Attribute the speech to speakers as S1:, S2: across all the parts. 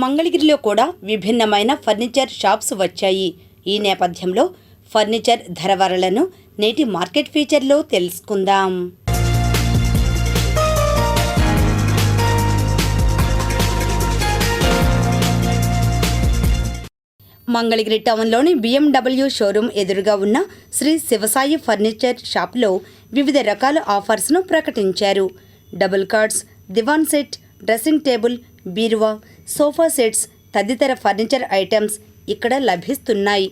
S1: మంగళగిరిలో కూడా విభిన్నమైన ఫర్నిచర్ షాప్స్ వచ్చాయి. ఈ నేపథ్యంలో ఫర్నిచర్ ధరవరలను నేటి మార్కెట్ ఫీచర్లో తెలుసుకుందాం. మంగళగిరి టౌన్లోని బిఎండబ్ల్యూ షోరూం ఎదురుగా ఉన్న శ్రీ శివసాయి ఫర్నిచర్ షాప్లో వివిధ రకాల ఆఫర్స్ను ప్రకటించారు. Double cards divan set dressing table బీరువా సోఫా సెట్స్ తదితర ఫర్నిచర్ ఐటమ్స్ ఇక్కడ లభిస్తున్నాయి.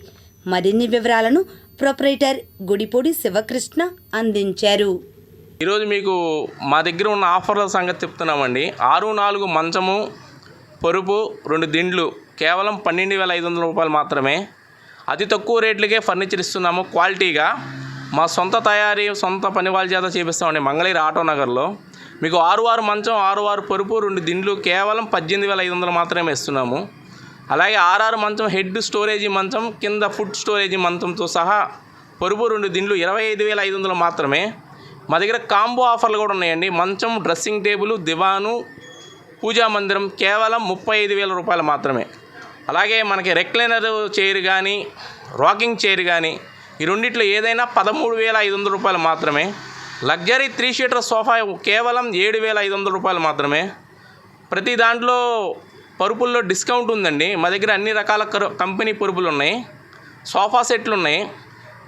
S1: మరిన్ని వివరాలను ప్రొపరేటర్ గుడిపూడి శివకృష్ణ అందించారు.
S2: ఈరోజు మీకు మా దగ్గర ఉన్న ఆఫర్ల సంగతి చెప్తున్నామండి. ఆరు నాలుగు మంచము పరుపు రెండు దిండ్లు కేవలం పన్నెండు వేల ఐదు వందల రూపాయలు మాత్రమే. అతి తక్కువ రేట్లకే ఫర్నిచర్ ఇస్తున్నాము. క్వాలిటీగా మా సొంత తయారీ సొంత పని వాళ్ళ చేత చేపిస్తామండి మంగళగిరి ఆటో నగర్లో. మీకు ఆరువారు మంచం ఆరువారు పరుపు రెండు దిండ్లు కేవలం పద్దెనిమిది వేల ఐదు వందలు మాత్రమే ఇస్తున్నాము అలాగే ఆర్ఆర్ మంచం హెడ్ స్టోరేజీ మంచం కింద ఫుడ్ స్టోరేజీ మంచంతో సహా పరుపు రెండు దిండ్లు ఇరవై ఐదు వేల ఐదు వందలు మాత్రమే. మా దగ్గర కాంబో ఆఫర్లు కూడా ఉన్నాయండి. మంచం డ్రెస్సింగ్ టేబుల్ దివాను పూజా మందిరం కేవలం ముప్పై ఐదు వేల రూపాయలు మాత్రమే. అలాగే మనకి రెక్లైనర్ చైర్ కానీ రాకింగ్ చైర్ కానీ ఈ రెండిట్లో ఏదైనా పదమూడు వేల ఐదు వందల రూపాయలు మాత్రమే. లగ్జరీ త్రీ సీటర్ సోఫా కేవలం ఏడు వేల ఐదు వందల రూపాయలు మాత్రమే. ప్రతి దాంట్లో పరుపుల్లో డిస్కౌంట్ ఉందండి. మా దగ్గర అన్ని రకాల కరు- కంపెనీ పరుపులు ఉన్నాయి. సోఫా సెట్లు ఉన్నాయి.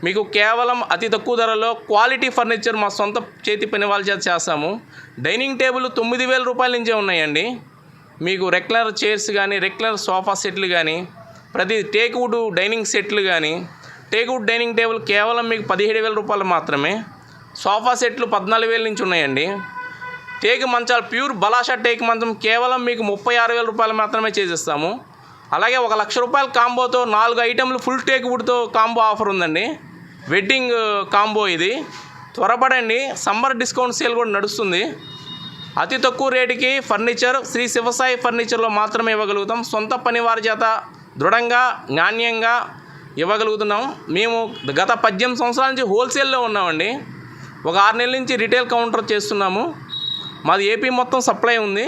S2: మీకు కేవలం అతి తక్కువ ధరలో క్వాలిటీ ఫర్నిచర్ మా సొంత చేతి పని వాళ్ళ చేత చేస్తాము. డైనింగ్ టేబుల్ తొమ్మిది వేల రూపాయల నుంచే ఉన్నాయండి. మీకు రెక్లర్ చైర్స్ కానీ రెక్లర్ సోఫా సెట్లు కానీ ప్రతి టేక్వుడ్ డైనింగ్ సెట్లు కానీ టేక్వుడ్ డైనింగ్ టేబుల్ కేవలం మీకు పదిహేడు వేల రూపాయలు మాత్రమే. సోఫా సెట్లు పద్నాలుగు వేల నుంచి ఉన్నాయండి. టేక్ మంచాలు ప్యూర్ బలాషా టేక్ మంచం కేవలం మీకు ముప్పై ఆరు వేల రూపాయలు మాత్రమే చేసిస్తాము. అలాగే ఒక లక్ష రూపాయల కాంబోతో నాలుగు ఐటెంలు ఫుల్ టేక్ వుడ్తో కాంబో ఆఫర్ ఉందండి. వెడ్డింగ్ కాంబో ఇది. త్వరపడండి సమ్మర్ డిస్కౌంట్ సేల్ కూడా నడుస్తుంది. అతి తక్కువ రేటుకి ఫర్నిచర్ శ్రీ శివసాయి ఫర్నిచర్లో మాత్రమే ఇవ్వగలుగుతాం. సొంత పని వారి చేత దృఢంగా నాణ్యంగా ఇవ్వగలుగుతున్నాం. మేము గత పద్దెనిమిది సంవత్సరాల నుంచి హోల్సేల్లో ఉన్నామండి. ఒక ఆరు నెలల నుంచి రిటైల్ కౌంటర్ చేస్తున్నాము. మాది ఏపీ మొత్తం సప్లై ఉంది.